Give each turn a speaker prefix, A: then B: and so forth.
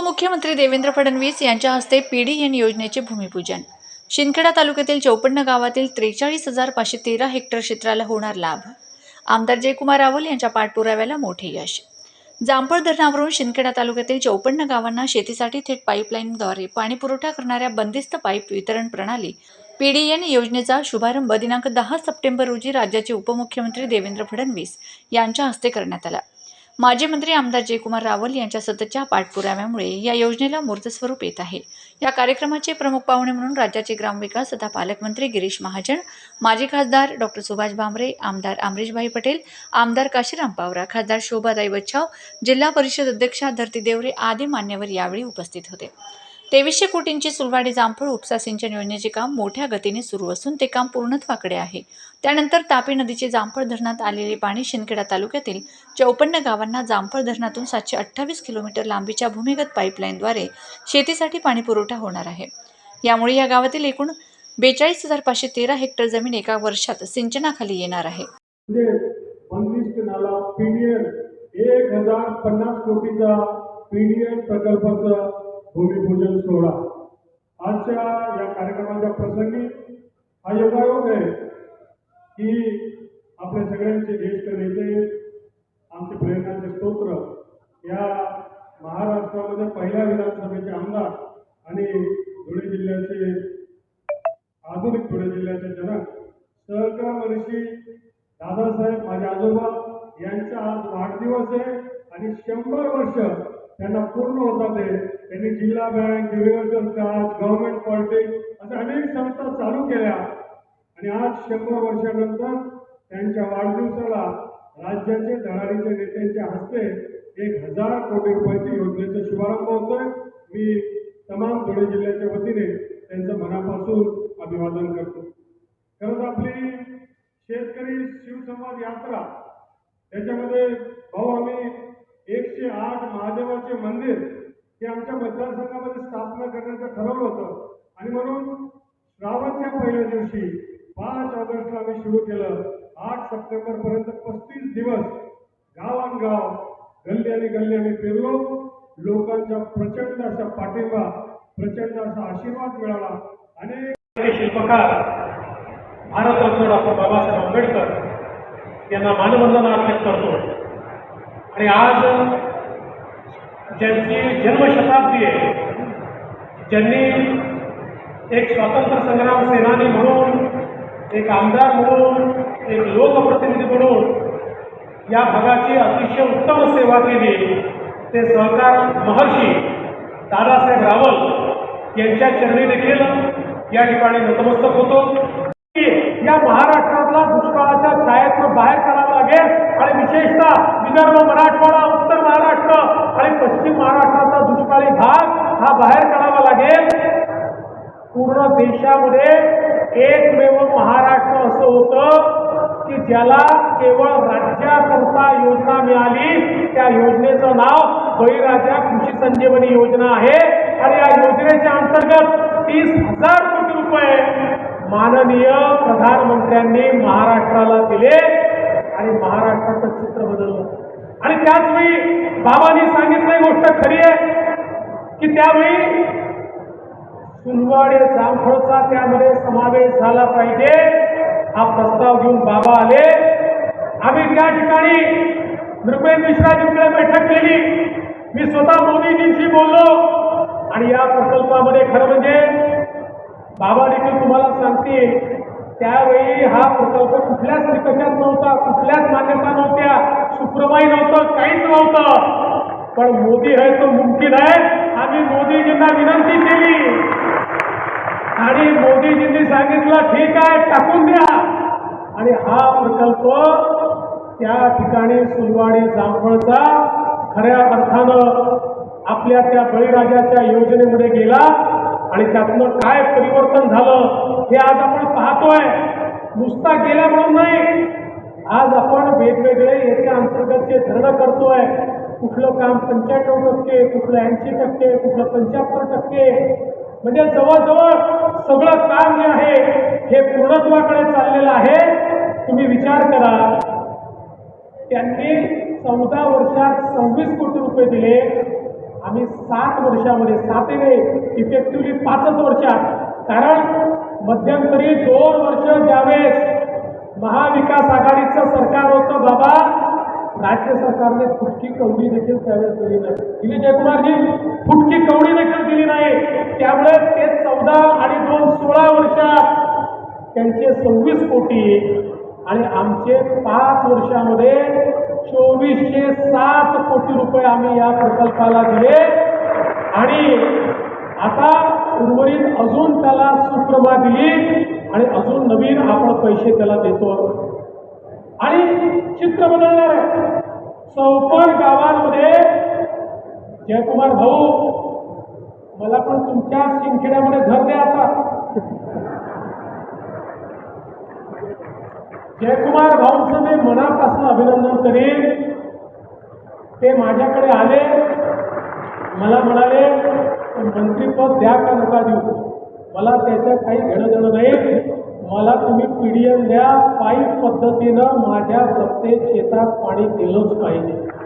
A: उपमुख्यमंत्री देवेंद्र फडणवीस यांच्या हस्ते पीडीएन योजनेचे भूमिपूजन. शिंदखेडा तालुक्यातील चौपन्न गावातील त्रेचाळीस हजार पाचशे तेरा हेक्टर क्षेत्राला होणार लाभ. आमदार जयकुमार रावल यांच्या पाठपुराव्याला मोठे यश. जांभळ धरणावरून शिंदखेडा तालुक्यातील चौपन्न गावांना शेतीसाठी थेट पाईपलाईनद्वारे पाणीपुरवठा करणाऱ्या बंदिस्त पाईप वितरण प्रणाली पीडीएन योजनेचा शुभारंभ दिनांक दहा सप्टेंबर रोजी राज्याचे उपमुख्यमंत्री देवेंद्र फडणवीस यांच्या हस्ते करण्यात आला. माजी मंत्री आमदार जयकुमार रावल यांच्या सततच्या पाठपुराव्यामुळे या योजनेला मूर्तस्वरूप येत आहे. या कार्यक्रमाचे प्रमुख पाहुणे म्हणून राज्याचे ग्रामविकास तथा पालकमंत्री गिरीश महाजन माजी खासदार डॉक्टर सुभाष भामरे आमदार अमरीशभाई पटेल आमदार काशीराम पावरा खासदार शोभाताई बच्छाव जिल्हा परिषद अध्यक्षा धरती देवरे आदी मान्यवर यावेळी उपस्थित होते. तेवीसशे कोटींची सुलवाडी जामफळ उपसा सिंचन योजनेचे काम मोठ्या गतीने सुरू असून ते काम पूर्णत्वाकडे आहे. त्यानंतर तापी नदीचे जामफळ धरणात आलेले पाणी शिंदखेडा तालुक्यातील चौपन्न गावांना जामफळ धरणातून सातशे अठ्ठावीस किलोमीटर लांबीच्या भूमिगत पाईपलाईनद्वारे शेतीसाठी पाणी पुरवठा होणार आहे. यामुळे या गावातील एकूण बेचाळीस हजार पाचशे तेरा हेक्टर जमीन एका वर्षात सिंचनाखाली येणार आहे.
B: एक हजार पन्नास कोटीचा पीडीएन प्रकल्पाचं भूमिपूजन सोहळा. आजच्या या कार्यक्रमाच्या प्रसंगी हा योगायोग आहे की आपल्या सगळ्यांचे ज्येष्ठ नेते आमचे प्रेरणाचे स्तोत्र या महाराष्ट्रामध्ये पहिल्या विधानसभेचे आमदार आणि धुळे जिल्ह्याचे आधुनिक धुळे जिल्ह्याचे जनक सहकार ऋषी दादासाहेब माझे आजोबा यांचा आज वाढदिवस आहे आणि शंभर वर्ष त्यांना पूर्ण होतात ते. त्यांनी जिल्हा bank universal caste government politics अशा अनेक संस्था चालू केल्या. आणि आज शंभर वर्षानंतर त्यांच्या वाढदिवसाला राज्याचे धडाडीच्या नेत्यांच्या हस्ते एक हजार कोटी रुपयाची योजनेचा शुभारंभ होतोय. मी तमाम धुळे जिल्ह्याच्या वतीने त्यांचं मनापासून अभिवादन करतो. खरंच आपली शेतकरी शिवसंवाद यात्रा त्याच्यामध्ये भाऊ आम्ही एकशे आठ महादेवाचे मंदिर हे आमच्या मतदारसंघामध्ये स्थापना करण्याचं ठरवलं होतं. आणि म्हणून श्रावणच्या पहिल्या दिवशी पाच ऑगस्टला आम्ही सुरू केलं. आठ सप्टेंबर पर्यंत पस्तीस दिवस गावांगाव गल्ली आणि गल्ली आम्ही फिरलो. लोकांचा प्रचंड असा पाठिंबा प्रचंड असा आशीर्वाद मिळाला. अनेक
C: शिल्पकार भारतरत्न डॉक्टर बाबासाहेब आंबेडकर यांना मानवंदना अर्पित करतो. आणि आज ज्यांची जन्मशताब्दी आहे ज्यांनी एक स्वातंत्र्य संग्राम सेनानी म्हणून एक आमदार म्हणून एक लोकप्रतिनिधी म्हणून या भागाची अतिशय उत्तम सेवा केली. ते सहकार महर्षी दादासाहेब रावल यांच्या चरणी देखील या ठिकाणी नतमस्तक होतो. या महाराष्ट्रातला दुष्काळाच्या छायेतून बाहेर काढावं लागेल. आणि विशेषतः विदर्भ मराठवाडा उत्तर महाराष्ट्र आणि पश्चिम महाराष्ट्राचा दुष्काळी भाग हा बाहेर काढावा लागेल. पूर्ण देशामध्ये एकमेव महाराष्ट्र असं होतं की ज्याला केवळ राज्याकरता योजना मिळाली. त्या योजनेचं नाव बळीराजा कृषी संजीवनी योजना आहे. आणि या योजनेच्या अंतर्गत तीस हजार कोटी रुपये माननीय प्रधानमंत्र्यांनी महाराष्ट्राला दिले. आणि महाराष्ट्राचं चित्र बदललं. आणि त्याचवेळी बाबांनी सांगितलं गोष्ट खरी आहे की त्यावेळी सुलवाडे जामफळचा त्यामध्ये समावेश झाला पाहिजे. हा प्रस्ताव घेऊन बाबा आले. आम्ही त्या ठिकाणी नृपेंद्र मिश्राजींकडे बैठक केली. मी स्वतः मोदीजींशी बोललो. आणि या प्रकल्पामध्ये खरं म्हणजे बाबा देखील तुम्हाला सांगते त्यावेळी हा प्रकल्प कुठल्याच निकषात नव्हता कुठल्याच मान्यता नव्हत्या सुप्रमाई नव्हतं काहीच नव्हतं. पण मोदी आहे तो मुमकिन आहे. आम्ही मोदीजींना विनंती केली. आणि मोदीजींनी सांगितलं ठीक आहे टाकून द्या. आणि हा प्रकल्प त्या ठिकाणी सुलवाडी जांभळचा खऱ्या अर्थानं आपल्या त्या बळीराजाच्या योजनेमध्ये गेला. आणि त्यातलं काय परिवर्तन झालं हे आज आपण पाहतोय. नुसता गेल्या म्हणून नाही. आज आपण वेगवेगळे याच्या अंतर्गत जे धरणं करतोय कुठलं काम पंच्याण्णव टक्के कुठलं ऐंशी टक्के कुठलं पंच्याहत्तर टक्के. म्हणजे जवळजवळ सगळं काम जे आहे हे पूर्णत्वाकडे चाललेलं आहे. तुम्ही विचार करा. त्यांनी चौदा वर्षात सव्वीस कोटी रुपये दिले. आम्ही सात वर्षामध्ये साते इफेक्टिव्हली पाचच वर्षात. कारण मध्यंतरी दोन वर्ष ज्यावेळेस महाविकास आघाडीचं सरकार होतं बाबा राज्य सरकारने फुटकी कवडी देखील त्यावेळेस दिली नाही. दिली जयकुमारजी फुटकी कवडी देखील दिली नाही. त्यामुळे ते चौदा आणि दोन सोळा वर्षात त्यांचे सव्वीस कोटी आणि आमचे पाच वर्षामध्ये चोवीसशे सात कोटी रुपये आम्ही या प्रकल्पाला दिले. आणि आता उर्वरित अजून त्याला सुप्रमा दिली आणि अजून नवीन आपण पैसे त्याला देतो. आणि चित्र बदलणार आहे. चौपट गावांमध्ये जयकुमार भाऊ मला पण तुमच्या शिंदखेड्यामध्ये घर द्या आता. जयकुमार भाऊंचं ते माझ्याकडे आले. मला म्हणाले मंत्रीपद द्या का नका देऊ? मला त्याच्या काही घेणं देणं नाही. मला तुम्ही पी डी एम द्या. पाईप पद्धतीनं माझ्या प्रत्येक शेतात पाणी दिलंच पाहिजे.